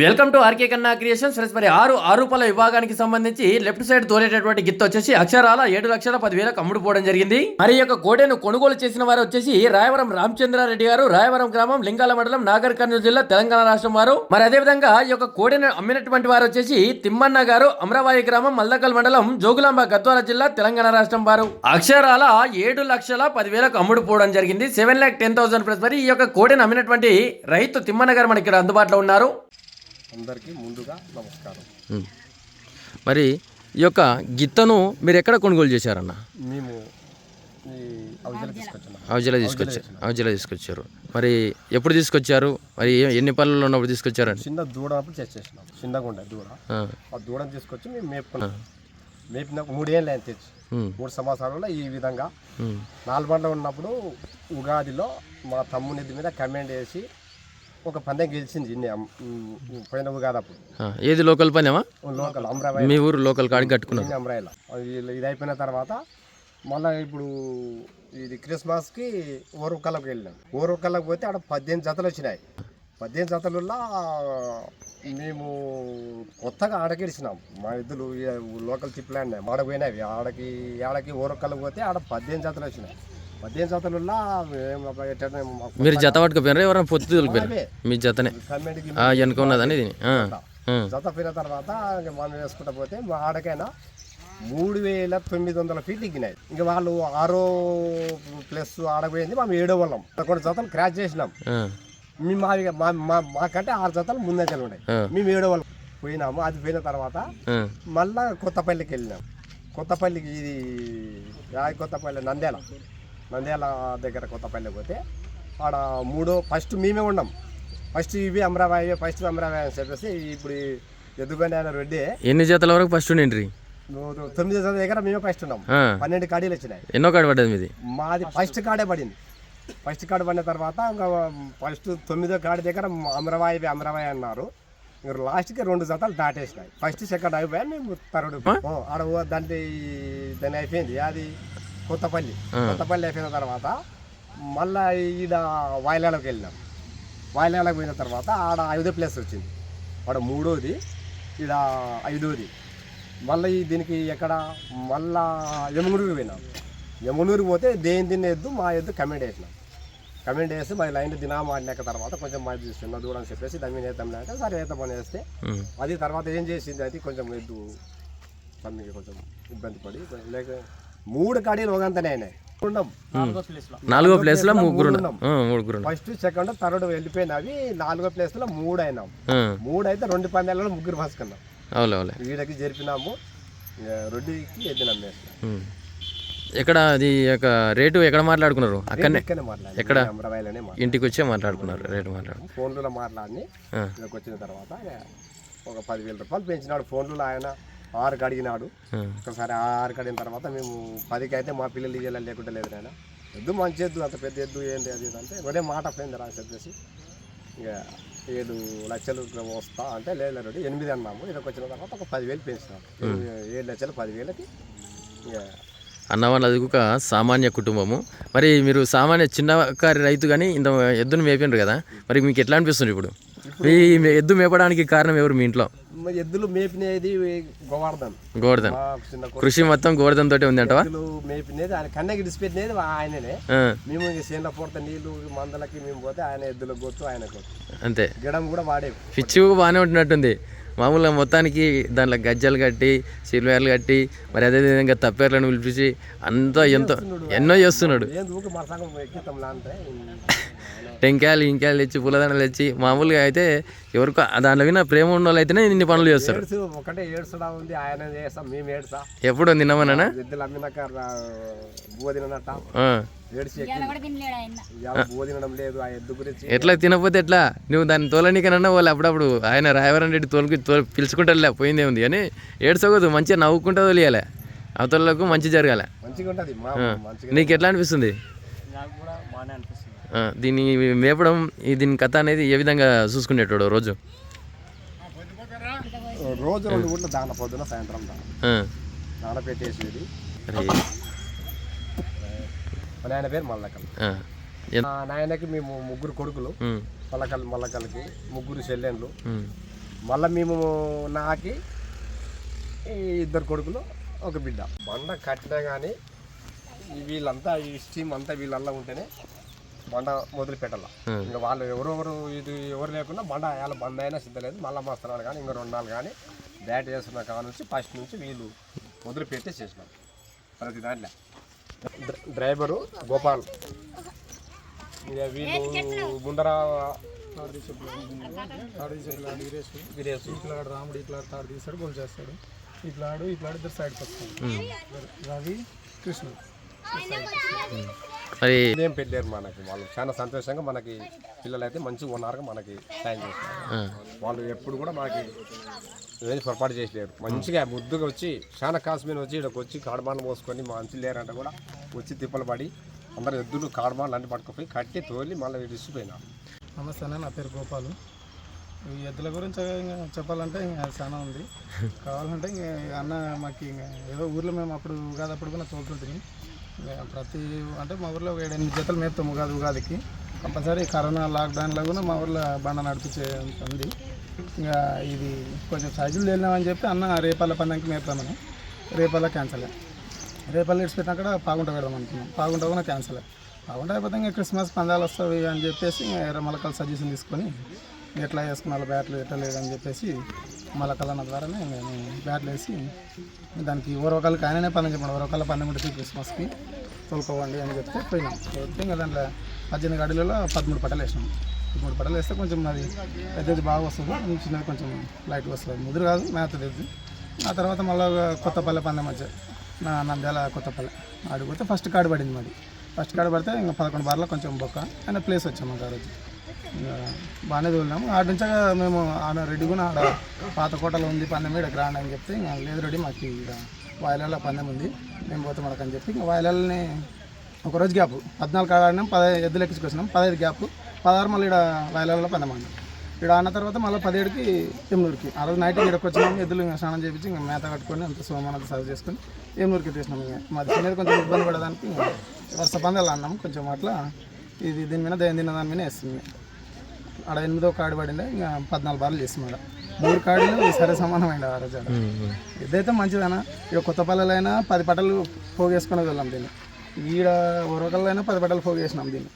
Welcome to RK Kanna creations. Friends మరి ఆరు ఆరుపల విభాగానికి సంబంధించి లెఫ్ట్ సైడ్ తోలేటటువంటి గిత్త వచ్చేసి అక్షరాల ఏడు లక్షల పదివేలకు అమ్ముడుపోవడం జరిగింది. మరి యొక్క కోడెను కొనుగోలు చేసిన వారు వచ్చేసి రాయవరం రామచంద్రారెడ్డి గారు రాయవరం గ్రామం లింగాల మండలం నాగర్ కర్నూలు జిల్లా తెలంగాణ రాష్ట్రం వారు. మరి అదే విధంగా ఈ యొక్క కోడెను అమ్మినటువంటి వారు వచ్చేసి తిమ్మన్న గారు అమరావాయి గ్రామం మల్దకల్ మండలం జోగులాంబ గద్వాల జిల్లా తెలంగాణ రాష్ట్రం వారు. అక్షరాల ఏడు లక్షల పదివేలకు అమ్ముడుపోవడం జరిగింది. Seven lakh ten thousand plus మరి ఈ యొక్క కోడెను అమ్మినటువంటి రైతు తిమ్మన్న గారు మనకి ఇక్కడ అందుబాటులో ఉన్నారు. అందరికీ ముందుగా నమస్కారం. మరి ఈ యొక్క గిత్తను మీరు ఎక్కడ కొనుగోలు చేశారన్న? మేము అవజల తీసుకొచ్చారు అవజిలా తీసుకొచ్చారు. మరి ఎప్పుడు తీసుకొచ్చారు? మరి ఎన్ని పనుల్లో ఉన్నప్పుడు తీసుకొచ్చారండి? చిన్న దూడనప్పుడు చేసేసినాం. చిన్నగా ఉండే దూడ. ఆ, దూడను తీసుకొచ్చి మేము మేపుకున్నాం. మేపిన మూడేళ్ళు ఆయన తెచ్చి. మూడు సంవత్సరాలలో ఈ విధంగా నాలుబండ్ల ఉన్నప్పుడు ఉగాదిలో మా తమ్మునిది మీద కమెంట్ వేసి ఒక పందెం గెలిచింది పోయిన ఉగాది అప్పుడు. ఏది లోకల్ పనేమా లోకల్ అమరాబాద్ మీ ఊరు లోకల్ కాడికి కట్టుకున్నారు అమరాయిల ఇది అయిపోయిన తర్వాత మళ్ళీ ఇప్పుడు ఇది క్రిస్మస్కి ఓరుకల్లకు వెళ్ళాం. ఓరుకల్లకు పోతే ఆడ పద్దెనిమిది జతలు వచ్చినాయి. పద్దెనిమిది జతలలో మేము కొత్తగా ఆడగెడిచినాం మా ఇద్దరు లోకల్ తిప్పులాడినాయి. మాడ పోయినాయి. ఆడకి ఆడకి ఓరుకల్లకు పోతే ఆడ పద్దెనిమిది జతలు వచ్చినాయి. పద్దెనిమిది మాకు మీరు జత పట్టుకుపోయినారా ఎవరైనా పొత్తు తొలిపోయారు. మీ జతనే. వెనుక ఉన్నదని ఆ, జత. పోయిన తర్వాత మనం వేసుకుంటా పోతే మా ఆడకైనా మూడు వేల తొమ్మిది వందల ఫీట్లు ఎక్కినాయి. ఇంకా వాళ్ళు ఆరో ప్లస్ ఆడపోయింది మేము ఏడో వాళ్ళం. కొన్ని జతలు క్రాచ్ చేసినాం. మేము మా మాకంటే ఆరు జతలు ముందంజలు ఉన్నాయి. మేము ఏడో వాళ్ళం. పోయినాము అది పోయిన తర్వాత మళ్ళా కొత్తపల్లికి వెళ్ళినాం. కొత్తపల్లికి ఇది యాది కొత్తపల్లి నంద్యాల. నంద్యాల దగ్గర కొత్తపల్లి పోతే ఆడ మూడో ఫస్ట్ మేమే ఉన్నాం ఫస్ట్ ఇవి అమరాబాయి ఫస్ట్ అమరాబాయి అని చెప్పేసి ఇప్పుడు ఎద్దుబండి ఆయన రెడ్డి. ఎన్ని జతల వరకు ఫస్ట్ ఉండిండ్రి? తొమ్మిది జతల దగ్గర మేమే ఫస్ట్ ఉన్నాం. పన్నెండు కాడీలు వచ్చినాయి. ఎన్నో కాడ పడ్డది మీది? మాది ఫస్ట్ కాడే పడింది. ఫస్ట్ కార్డు పడిన తర్వాత ఇంకా ఫస్ట్ తొమ్మిదో కాడి దగ్గర అమరవాయి అమరవాయి అన్నారు. ఇంకా లాస్ట్కి రెండు జతలు దాటేసినాయి. ఫస్ట్ సెకండ్ అయిపోయా మేము థర్డ్ ఆడ దాంట్లో ఈ- దాని అయిపోయింది. అది కొత్తపల్లి. కొత్తపల్లి అయిపోయిన తర్వాత మళ్ళా ఈడ వాయిలాలకు వెళ్ళినాం. వాయిలాలకు పోయిన తర్వాత ఆడ ఐదో ప్లేస్ వచ్చింది. ఆడ మూడోది ఈడ ఐదోది. మళ్ళీ దీనికి ఎక్కడ? మళ్ళా యమునూరుకి పోయినాం. యమునూరు పోతే దేని తిన్న ఎద్దు? మా ఎద్దు కమెంట్ వేసినాం. కమెంట్ వేసి మా లైన్ దినామా ఆడినాక తర్వాత కొంచెం మంచి చిన్న దూరం చెప్పేసి దాని మీద వేద్దాం అంటే సరే వేద్దాం అని వేస్తే అది తర్వాత ఏం చేసింది? అది కొంచెం ఎద్దు తమ్మికి కొంచెం ఇబ్బంది పడి లేక మూడు కాడీలు ఒకంతనే నాలుగో ప్లేస్లో ముగ్గురు ముగ్గురు ఫస్ట్ సెకండ్ థర్డ్ వెళ్ళిపోయినవి. నాలుగో ప్లేస్లో మూడు అయినాం. మూడు అయితే రెండు పందాలలో ముగ్గురు పాసుకున్నాం అవులే అవులే. వీడకి జరిపినాము. రెడ్డికి ఎద్దినాం మేము. ఎక్కడ అది యొక్క రేటు ఎక్కడ మాట్లాడుకున్నారు? అక్కడనే? ఎక్కడ? ఇంటికి వచ్చే మాట్లాడుకున్నారు రేటు మాట్లాడు ఫోన్లో మాట్లాడి వచ్చిన తర్వాత ఒక పదివేల రూపాయలు పెంచినాడు ఫోన్లో ఆయన. ఆరుకి అడిగినాడు ఒకసారి ఆరుకి అడిగిన తర్వాత మేము పదికి అయితే మా పిల్లలు ఇయ్యాలని లేకుండా లేదు నాయన. ఎద్దు మంచి ఎద్దు అంత పెద్ద ఎద్దు ఏంటి అది అంటే ఒరే మాట పోయింది రా చెప్పేసి ఇక ఏడు లక్షలు వస్తా అంటే లేదు రెడ్డి ఎనిమిది అన్నాము. ఇక్కడికి వచ్చిన తర్వాత ఒక పదివేలు పెంచినాము ఏడు లక్షలు పదివేలకి ఇక అన్నవాళ్ళ అది ఒక సామాన్య కుటుంబము. మరి మీరు సామాన్య చిన్నకారి రైతు కానీ ఇంత ఎద్దును మేపినారు కదా. మరి మీకు ఎట్లా అనిపిస్తుంది ఇప్పుడు? మే- ఎద్దు మేపడానికి కారణం ఎవరు మీ ఇంట్లో? ఎద్దులు మేపినది గోవర్ధన్. గోవర్ధన్. కృషి మొత్తం గోవర్ధన్ తోటే ఉంది అంటవా ఎద్దులు మేపినది ఆయన కన్నకి ఇడిచిపెట్టినది ఆయననే. మేము చేనుల పూర్త నీళ్ళు మందలకి మేము పోతే ఆయన ఎద్దులకు గొత్తు ఆయన అంతే. గిడం కూడా వాడే. పిచ్చి బాగానే ఉంటున్నట్టుంది. మామూలుగా మొత్తానికి దాంట్లో గజ్జలు కట్టి సిల్వేర్లు కట్టి మరి అదేవిధంగా తప్పేర్లను పిలిపించి అంతా ఎంతో ఎన్నో చేస్తున్నాడు. టెంకాయలు ఇంకాయలు తెచ్చి పూలదండలు తెచ్చి మామూలుగా అయితే ఎవరికో దాంట్లో విన్న ప్రేమ ఉన్న వాళ్ళు అయితేనే ఇన్ని పనులు చేస్తారు. ఒకటే ఏడ్చడా ఉంది ఆయన చేస్తాం మేము ఏడ్సా ఎప్పుడు నిన్నమన్నా ఎద్దులు అమ్మినాక ఎట్లా తినకపోతే ఎట్లా? నువ్వు దాన్ని తోలనీకనన్నా వాళ్ళు అప్పుడప్పుడు. ఆయన రాయవరం రెడ్డి తోలుకి తోలు పిలుచుకుంటారులే పోయిందే ఉంది. కానీ ఏడ్చకూడదు మంచిగా నవ్వుకుంటా తోలియాలి. అవతలకు మంచి జరగాలి. మంచిగా ఉంటుంది మా మంచిగా నీకు ఎట్లా అనిపిస్తుంది. దీన్ని మేపడం ఈ దీని కథ అనేది ఏ విధంగా చూసుకునేటోడు రోజు? రోజు రెండు గుడ్లు దాన పొద్దున సాయంత్రం దాన పెట్టేసేది నాయన పేరు మల్లకల్. నాయనకి మేము ముగ్గురు కొడుకులు. మల్లకల్ మల్లకల్కి ముగ్గురు చెల్లెండ్లు. ఉమ్, మళ్ళీ మేము నాకి ఇద్దరు కొడుకులు ఒక బిడ్డ. బండ కట్టినా కానీ వీళ్ళంతా ఈ స్టీమ్ అంతా వీళ్ళల్లో ఉంటేనే బండ మొదలు పెట్టాల ఇంకా వాళ్ళు ఎవరెవరు ఇది ఎవరు లేకుండా బండ వేయాలి బండ అయినా సిద్ధలేదు. మళ్ళీ మస్తున్నాడు కానీ ఇంకా రెండు నాలుగు కానీ బ్యాట్ వేస్తున్న కాడ నుంచి ఫస్ట్ నుంచి వీళ్ళు మొదలు పెట్టి చేసినాం ప్రతి దాంట్లో. డ్ర- డ్రైవరు గోపాల్. ఇక వీళ్ళు ముందర వీరేష్ ఇట్లా రాముడు ఇట్లా తాడు తీస్తాడు గోల్ చేస్తాడు. ఇట్లాడు ఇట్లాడు ఇద్దరు సైడ్కి వస్తాడు రవి కృష్ణుడు మరి ఇదేం పెట్టారు మనకి. వాళ్ళు చాలా సంతోషంగా మనకి పిల్లలు అయితే మంచిగా ఉన్నారు మనకి సాయం చేస్తున్నారు వాళ్ళు ఎప్పుడు కూడా మనకి ఏది పొరపాటు చేసలేరు మంచిగా ముద్దుగా వచ్చి చాలా కాశ్మీర్ వచ్చి ఇక్కడికి వచ్చి కాడమాలు మోసుకొని మంచి లేరంటే కూడా వచ్చి తిప్పలు పడి అందరు ఎద్దులు కాడమాలు అన్ని పట్టుకుపోయి కట్టి తోలి మళ్ళీ ఇడిచిపోయినారు నమస్తే అన్న నా పేరు గోపాలు. ఈ ఎద్దుల గురించి ఇంకా చెప్పాలంటే ఇంకా చాలా ఉంది. కావాలంటే ఇంకా అన్న మాకు ఇంకా ఏదో ఊర్లో మేము అప్పుడు ఉగాది అప్పుడు కూడా ఇంకా ప్రతి అంటే మా ఊర్లో ఒక ఏడెనిమిది జతలు మేపుతాం ఉగాది ఉగాదికి. కంపల్సరీ కరోనా లాక్డౌన్లో కూడా మా ఊర్లో బండ నడిపించే ఉంది. ఇంకా ఇది కొంచెం సైజులు వెళ్ళినామని చెప్పి అన్న రేపాల పందానికి మేపుతామని రేపాల క్యాన్సల్ రేపల్లి ఇడిచిపెట్టినా కూడా పాగుంట పెడదాం అనుకున్నాం. పాగుంట కూడా క్యాన్సల్ పాగుంట అయిపోతే ఇంకా క్రిస్మస్ పందాలు వస్తాయి అని చెప్పేసి ఎర్ర మొలకలు సజెషన్ తీసుకొని ఎట్లా వేసుకున్నారు బ్యాట్లు ఎట్లా లేదని చెప్పేసి మళ్ళా కలన ద్వారానే మేము బ్యాట్లు వేసి దానికి ఓరొకళ్ళకి ఆయననే పని చెప్పండి. ఓరొకళ్ళ పని ఉంటుంది క్రిస్మస్కి తోలుకోవండి అని చెప్తే పోయినాం. ఇంకా దాంట్లో పద్దెనిమిది గడిలలో పదమూడు పట్టలు వేసినాం. పదమూడు పట్టలు వేస్తే కొంచెం అది పెద్దది బాగా వస్తుంది. చిన్నది కొంచెం లైట్గా వస్తుంది. ముదురు కాదు మేతది ఆ తర్వాత మళ్ళీ కొత్తపల్లె పందెం మధ్య నా నంద్యాల కొత్తపల్లె. ఆడిపోతే ఫస్ట్ కార్డు పడింది మాది. ఫస్ట్ కార్డు పడితే ఇంకా పదకొండు బార్లో కొంచెం బొక్క అయినా ప్లేస్ వచ్చాము ఆ రోజు. బాగానే తోలినాము. ఆడ నుంచి మేము ఆడ రెడీ కూడా ఆడ పాత కోటలో ఉంది పందెం ఇక్కడ గ్రాండ్ అని చెప్తే ఇంకా లేదు రెడీ మాకు ఇక్కడ వాయిలలో పందెం ఉంది. మేము పోతాం అడకని అని చెప్పి ఇంకా వాయిలల్ని ఒక రోజు గ్యాప్. పద్నాలుగు కాడ ఆడినాం పదహైదు ఎద్దులు ఎక్కించుకొచ్చినాం పదహైదు గ్యాప్. పదహారు మళ్ళీ ఇక్కడ వాయిలలో పందెం ఆడినాం. ఇక్కడ ఆడిన తర్వాత మళ్ళీ పదిహేడుకి ఎమ్నూరుకి ఆ రోజు నైట్ ఇక్కడికి వచ్చినాం ఎద్దులు స్నానం చేయించి ఇంకా మేత కట్టుకొని అంత సోమానంత సర్వ్ చేసుకొని ఎమ్నూరుకి తీసినాం ఇంకా. మాది చిన్నది కొంచెం ఇబ్బంది పడడానికి ఇంకా వరుస పందాలు అన్నాం కొంచెం అట్లా ఇది దీని మీద దయం తిన్న దాని మీద వేస్తుంది ఆడ ఎనిమిదో కాడి పడింది? ఇంకా పద్నాలుగు బార్లు చేస్తున్నాడు మూడు. కాడీలు సరే సమానమైన ఆ రోజు. ఇదైతే మంచిదనా ఇక కొత్త పల్లెలైనా పది పట్టలు పోగేసుకునే వెళ్ళాం దీన్ని. ఈడ ఉరకలైనా పది పట్టలు పోగేసినాం దీన్ని.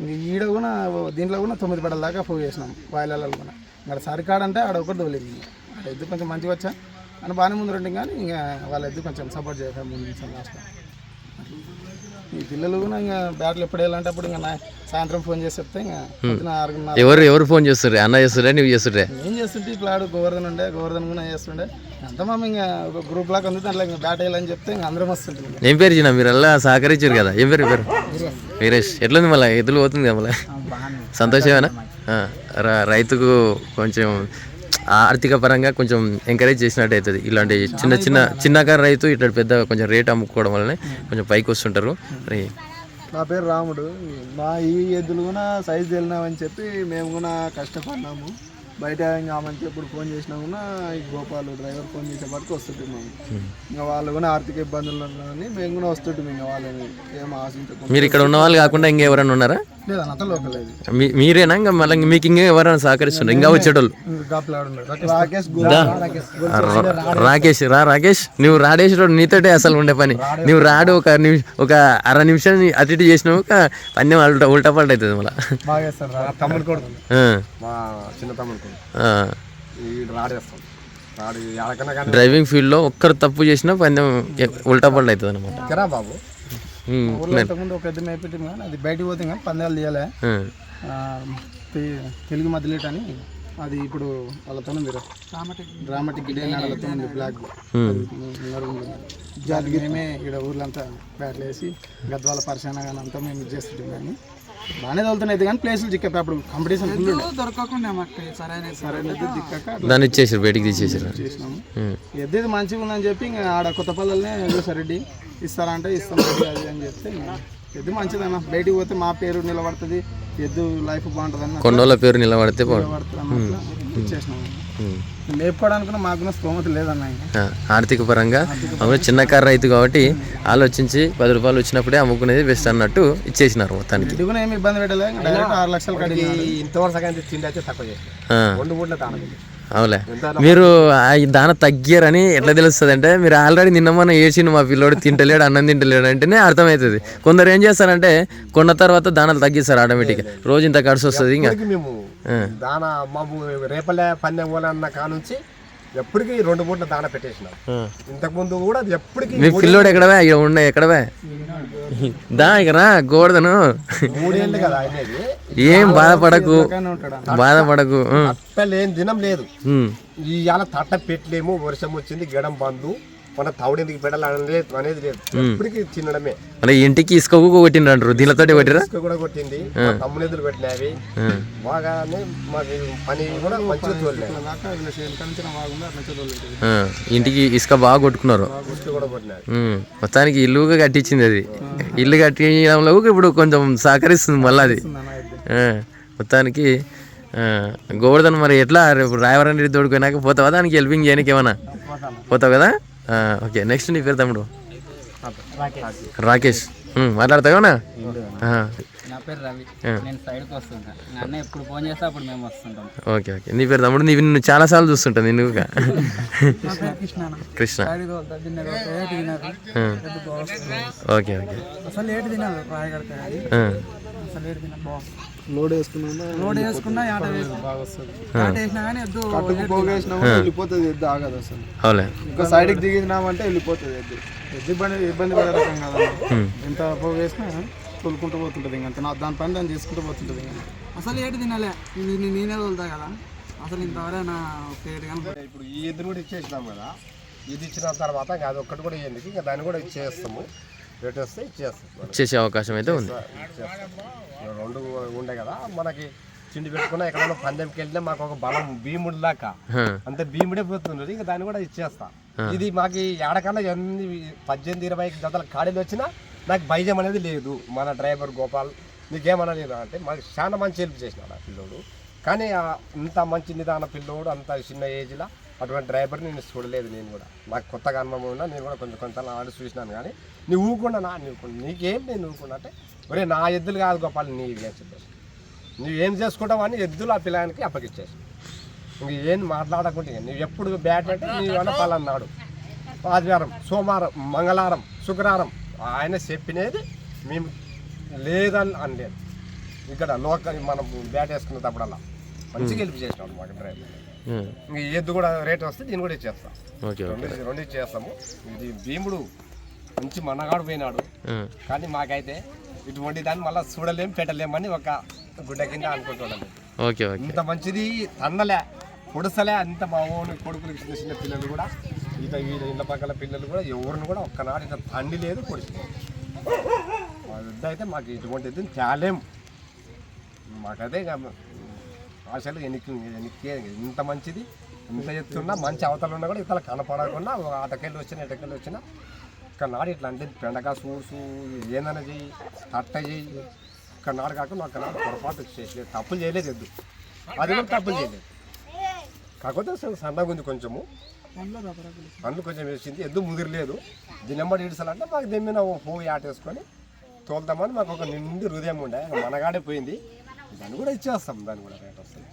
ఇంక ఈడ కూడా దీంట్లో కూడా తొమ్మిది పట్టల దాకా పోగేసినాం వాయిలలో కూడా. ఇక్కడ సరికాడ అంటే ఆడ ఒకటి తోలింది ఆడ ఎద్దు కొంచెం మంచిగా వచ్చా? అని బాగానే ముందు రెండు కానీ ఇంకా వాళ్ళ ఎద్దు కొంచెం సపోర్ట్ చేశారు ముందు నుంచి లాస్ట్ ఈ పిల్లలు కూడా ఇంకా బ్యాట్లు ఎప్పుడు వెళ్ళాలంటే అప్పుడు ఇంకా సాయంత్రం ఫోన్ చేసి చెప్తే ఇంకా ఎవరు ఎవరు ఫోన్ చేస్తుర్రే? అన్న చేస్తుర్రే నువ్వు చేస్తుర్రే? ఏం చేస్తుంటే ఇప్పుడు ఆడు గోవర్ధన్ ఉండే గోవర్ధన్ కూడా చేస్తుండే. అంత మా ఇంకా ఒక గ్రూప్ లాగా ఉంది దాంట్లో ఇంకా బ్యాట్ వేయాలని చెప్తే ఇంకా అందరం వస్తుంటుంది. ఏం పేరు చిన్న? మీరు అలా సహకరించారు కదా? ఏం పేరు పేరు? వీరేష్. ఎట్లుంది మళ్ళీ? ఎదులు పోతుంది కదా మళ్ళీ? సంతోషమేనా? రైతుకు కొంచెం ఆర్థిక పరంగా కొంచెం ఎంకరేజ్ చేసినట్టు అవుతుంది ఇలాంటి చిన్న చిన్న చిన్నకారు రైతు ఇట్లా పెద్ద కొంచెం రేట్ అమ్ముకోవడం వల్లనే కొంచెం పైకి వస్తుంటారు మరి నా పేరు రాముడు. మా ఈ ఎద్దులు కూడా సైజు వెళ్ళినామని చెప్పి మేము కూడా కష్టపడినాము. బయట ఇంకా మంచి ఇప్పుడు ఫోన్ చేసినా కూడా ఈ గోపాలు డ్రైవర్ ఫోన్ చేసేపటికి వస్తుంటాం ఇంకా వాళ్ళు కూడా ఆర్థిక ఇబ్బందులు ఉన్నారని మేము కూడా వస్తుంటాం ఇంకా వాళ్ళని. ఏం ఆశించకుండా. మీరు ఇక్కడ ఉన్న వాళ్ళు కాకుండా ఇంకెవరైనా ఉన్నారా? మీరేనా? ఇంకా మళ్ళీ మీకు ఇంకా ఎవరైనా సహకరిస్తున్నారు ఇంకా వచ్చేటోళ్ళు రాకేష్. రా- రాకేష్ రా రాకేష్. నువ్వు రాడేశ్వరుడు నీతోటే అసలు ఉండే పని. నువ్వు రాడు ఒక నిమిషం ఒక అర నిమిషం అటు ఇటు చేసినావు ఒక పన్నెం ఉల్టా ఉల్టా పల్ట అవుతుంది మళ్ళీ. డ్రైవింగ్ ఫీల్డ్లో ఒక్కరు తప్పు చేసినా పందెం ఉల్టా పల్ట అవుతుంది అనమాట బాబు? ఊర్లో ఇంతకుముందు ఒక ఎద్దు మేపెట్టి కానీ అది బయటికి పోతే కానీ పందాలు తీయాలి. తెలుగు మధ్యలేట్ అని అది ఇప్పుడు వాళ్ళతో ఉంది డ్రామాటిక్ గిడే వాళ్ళతో ఉంది బ్లాక్ జాతి మేమే ఇక్కడ ఊర్లంతా బ్యాట్లు వేసి గద్వాల పరిశాన కానీ అంతా మేము చేస్తుంటాం కానీ బాగానే తోలుతున్నాయి కానీ ప్లేసులు చిక్కాయి. అప్పుడు కాంపిటీషన్ ఫుల్ దొరకకుండా సరైన సరైన దిక్కక అట్లా దాన్ని ఇచ్చేసారు బయటికి తీసేసారు. చేసినాము. ఎద్దు ఇది మంచిగా ఉందని చెప్పి ఇంకా ఆడ కొత్త పల్లెల్నే రెడ్డి. ఇస్తారంటే ఇస్తాం రెడ్డి అది అని చెప్తే ఎద్దు మంచిదన్న. బయటికి పోతే మా పేరు నిలబడుతుంది. ఎద్దు లైఫ్ బాగుంటుంది అన్న కొన్నోళ్ళ పేరు నిలబడితే నిలబడుతుంది ఇచ్చేసినాము. స్తోమత లేదన్న ఆర్థిక పరంగా మామూలుగా చిన్న కారు రైతు కాబట్టి ఆలోచించి పది రూపాయలు వచ్చినప్పుడే అమ్ముకునేది బెస్ట్ అన్నట్టు ఇచ్చేసినారు మొత్తానికి. ఇది కూడా ఏమి ఇబ్బంది పెట్టలే ఇంకా డైరెక్ట్ ఆరు లక్షలు కడిగి ఇంతవరకు సగం తిండి అయితే తక్కువ చేస్తాం ఆ, రెండు ఊళ్ళో దానం అవులే మీరు దాన తగ్గారని ఎట్లా తెలుస్తుంది అంటే మీరు ఆల్రెడీ నిన్న మొన్న ఏడ్చిండు మా పిల్లోడు తింటలేడు అన్నం తింటలేడు అంటేనే అర్థమవుతుంది కొందరు ఏం చేస్తారంటే కొన్న తర్వాత దానాలు తగ్గిస్తారు ఆటోమేటిక్గా. రోజు ఇంత ఖర్చు వస్తుంది ఇంకా. దాన రేపలే పందెం పోలన్న కానుంచి ఎప్పటికీ రెండు మూట్ల దాన పెట్టేసినాం ఇంతకు ముందు కూడా అది ఎప్పటికీ మీ పిల్లోడు ఎక్కడవే? ఇక్కడ ఉండే ఎక్కడవే? దా ఇక రా గోడదను. మూడేళ్ళు కదా అనేది ఏం బాధపడకు బాధపడకు లేని దినం లేదు. ఇవాళ తట్ట పెట్టలేము వర్షం వచ్చింది గడం బందు. మన తౌడు ఎందుకు పెట్టాలని అనేది లేదు ఎప్పటికీ తినడమే. ఇంటికి ఇసుక కొట్టిండ్రు అంటారు దీనితోటి కొట్టిరా ఇసుక కూడా కొట్టింది. తమ్మునెదురు పెట్టినవి బాగానే మాకు పని కూడా మంచిగా తోలినాయి. ఇంటికి ఇసుక బాగా కొట్టుకున్నారు. మొత్తానికి ఇల్లుగా కట్టించింది అది. ఇల్లు కట్టించడంలో ఇప్పుడు కొంచెం సహకరిస్తుంది మళ్ళీ అది. మొత్తానికి గోవర్ధన్ మరి ఎట్లా రేపు రాయవరం రెడ్డి తోడుకున్నాక పోతావా? దానికి హెల్పింగ్ చేయడానికి ఏమన్నా? పోతావు కదా? ఓకే నెక్స్ట్ నీ పేరు తమ్ముడు? రాకేష్. ఉం, మాట్లాడతావా ఆ, నా పేరు రవి. నేను సైడ్కి వస్తుంటా. నా అన్న ఎప్పుడు ఫోన్ చేస్తే అప్పుడు మేము వస్తుంటాం. Okay okay. నీ పేరు తమ్ముడు నీవి నిన్ను చాలా సార్లు చూస్తుంటాను నిన్ను. కృష్ణ. Okay okay. అసలు లోడ్ వేసుకున్నా రోడ్ వేసుకున్నా ఆట ఆట వేసినా. కానీ ఎద్దు కట్టుకు పోగేసినా కూడా వెళ్ళిపోతుంది ఎద్దు ఆగదు అసలు. అవులే. ఇంకా సైడ్కి దిగినామంటే వెళ్ళిపోతుంది ఎద్దు. ఎద్దు ఇబ్బంది ఇబ్బంది పడే రకం కదా. ఎంత పోగేసినా తోలుకుంటూ పోతుంటుంది ఇంకా నా దాని పని దాన్ని చేసుకుంటూ పోతుంటుంది ఇంకా. అసలు ఏటు తినాలే? నేనే తోలుతా కదా. అసలు ఇంతవరకు నా ఒక ఏటు కానీ ఇప్పుడు ఈ ఎదురు కూడా ఇచ్చేసినాం కదా. ఇది ఇచ్చిన తర్వాత అది ఒక్కటి కూడా ఎందుకు ఇంకా దాన్ని కూడా ఇచ్చేస్తాము. రేట్ వస్తే ఇచ్చేస్తాం. వచ్చేసే అవకాశం అయితే ఉంది. రెండు ఉండే కదా మనకి చిండి పెట్టుకున్నా ఎక్కడైనా పందెంకి వెళ్తే మాకు ఒక బలం భీముడు దాకా అంతే భీముడే పోతున్నది ఇంకా దాన్ని కూడా ఇచ్చేస్తా. ఇది మాకు ఏడకన్నా ఎన్ని పద్దెనిమిది ఇరవై జతల ఖాళీలు వచ్చినా నాకు భయం అనేది లేదు. మన డ్రైవర్ గోపాల్ నీకేమన్నా లేదు అంటే మాకు చాలా మంచి హెల్ప్ చేసినాడు ఆ పిల్లోడు. కానీ ఇంత మంచి నిదాన పిల్లోడు అంత చిన్న ఏజ్లో అటువంటి డ్రైవర్ నేను చూడలేదు నేను కూడా. నాకు కొత్తగా అనుభవం ఉన్నా నేను కూడా కొంచెం కొంచెం ఆడి చూసినాను కానీ నువ్వు ఊకుండా నా నువ్వు నీకేం నేను ఊరుకున్నా అంటే ఒరే నా ఎద్దులు కాదు గోపాల్ నీ నేను చెప్పేసి నువ్వేం చేసుకుంటావు అని ఎద్దులు ఆ పిల్లానికి అప్పగిచ్చేసి ఇంక ఏం మాట్లాడకుంటే ఇంక నువ్వు ఎప్పుడు బ్యాట్ అంటే నీ అన్న పలన్నాడు ఆదివారం సోమవారం మంగళవారం శుక్రవారం ఆయన చెప్పినది మేము లేదని అనలేదు. ఇక్కడ లోకల్ మనం బ్యాట్ వేసుకునేటప్పుడల్లా మంచిగా గెలిపి చేసినాడు మాకు డ్రైవర్. ఉం. ఇంక ఎద్దు కూడా రేట్ వస్తే దీన్ని కూడా ఇచ్చేస్తాం. రెండు రెండు ఇచ్చేస్తాము. ఇది భీముడు మంచి మనగాడు పోయినాడు. ఉం. కానీ మాకైతే ఇటువంటి దాన్ని మళ్ళీ చూడలేం పెట్టలేమని ఒక గుడ్డ కింద ఓకే ఓకే. ఇంత మంచిది తన్నలే పొడుసలే అంత మా ఓని కొడుకులు చిన్న చిన్న పిల్లలు కూడా ఇత వీళ్ళ ఇళ్ళ పక్కల పిల్లలు కూడా ఎవరిని కూడా ఒక్కనాడు ఇంత తండ్రి లేదు పొడిచి మా అయితే మాకు ఇటువంటిది తేలేం. మాకైతే ఆశలు ఎనికి ఎనికే ఇంత మంచిది ఇంత ఎత్తున్నా మంచి అవతల ఉన్నా కూడా ఇతల కనపడకుండా అటకెళ్ళి వచ్చినా ఇటకెళ్ళి వచ్చినా ఇక్కడ నాడు ఇట్లా అంటే పెండగా సూసు ఏందన్న చెయ్యి తట్ట చెయ్యి. ఇక్కడ నాడు కాకుండా ఒక నాడు పొరపాటు చేయలేదు తప్పులు చేయలేదు ఎద్దు. అది కూడా తప్పులు చేయలేదు. కాకపోతే సన్నగా ఉంది కొంచెము. పండ్లు కొంచెం వేసింది. ఎద్దు ముదిరలేదు. దీని ఇడిసాలంటే మాకు దెమ్మిన ఓ పోయి ఆటేసుకొని తోలుతామని మాకు ఒక నిండి హృదయం ఉండే. మనగాడే పోయింది. దాన్ని కూడా ఇచ్చేస్తాం. దాన్ని కూడా రేట్ వస్తుంది.